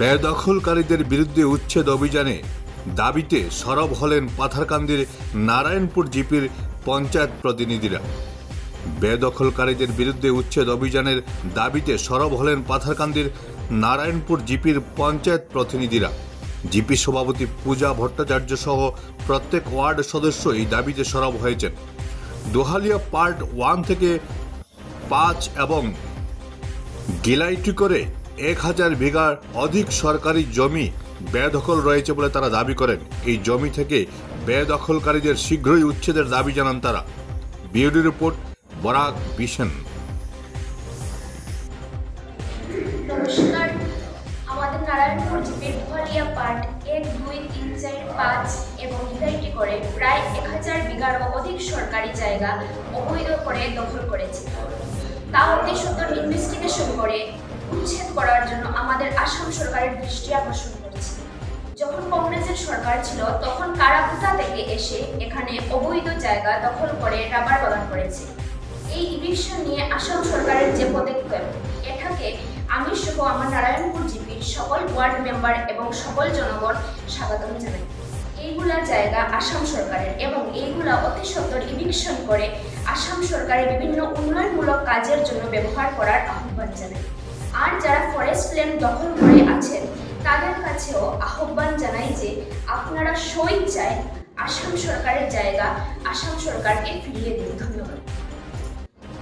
বেদখলকারীদের বিরুদ্ধে উচ্ছেদ অভিযানে দাবিতে সরব হলেন পাথারকান্দির নারায়ণপুর জিপির পঞ্চায়েত প্রতিনিধিরা। বেদখলকারীদের বিরুদ্ধে উচ্ছেদ অভিযানের দাবিতে সরব হলেন পাথারকান্দির নারায়ণপুর জিপির পঞ্চায়েত প্রতিনিধিরা। জিপি সভাপতি পূজা ভট্টাচার্য সহ প্রত্যেক ওয়ার্ড সদস্য এই দাবিতে সরব হয়েছেন। দোহালিয়া পার্ট ওয়ান থেকে পাঁচ এবং গিলাইটি করে এক হাজার বিঘার অধিক সরকারি জমি বেদখল রয়েছে বলে তারা দাবি করেন। এই জমি থেকে বেদখলকারীদের শীঘ্রই উচ্ছেদের দাবি জানান তারা। বিউডি রিপোর্ট, বরাক বিশেন আমাদের নারায়ণপুর পার্ট এক, দুই, তিন, চার, পাঁচ এবং করে প্রায় এক হাজার অধিক সরকারি জায়গা অবৈধ করে দখল করেছে। তা ইনভেস্টিগেশন করে উচ্ছেদ করার জন্য আমাদের আসাম সরকারের দৃষ্টি আকর্ষণ করছি। যখন কংগ্রেসের সরকার ছিল, তখন কারাকুটা থেকে এসে এখানে অবৈধ জায়গা দখল করে রাবার বাগান করেছে। এই ইভিকশন নিয়ে আসাম সরকারের যে পদক্ষেপ, এটাকে আমি সহ আমার নারায়ণপুর জিপির সকল ওয়ার্ড মেম্বার এবং সকল জনগণ স্বাগতম জানাই। এইগুলা জায়গা আসাম সরকারের এবং এইগুলা অতি সত্তর ইভিকশন করে আসাম সরকারের বিভিন্ন উন্নয়নমূলক কাজের জন্য ব্যবহার করার আহ্বান জানাই। আর যারা ফরেস্ট ল্যান্ড দখল করে আছেন, তাদের কাছেও আহ্বান জানাই যে আপনারা সই চায় আসাম সরকারের জায়গা, আসাম সরকারকে ফিরিয়ে দিন। ধন্যবাদ।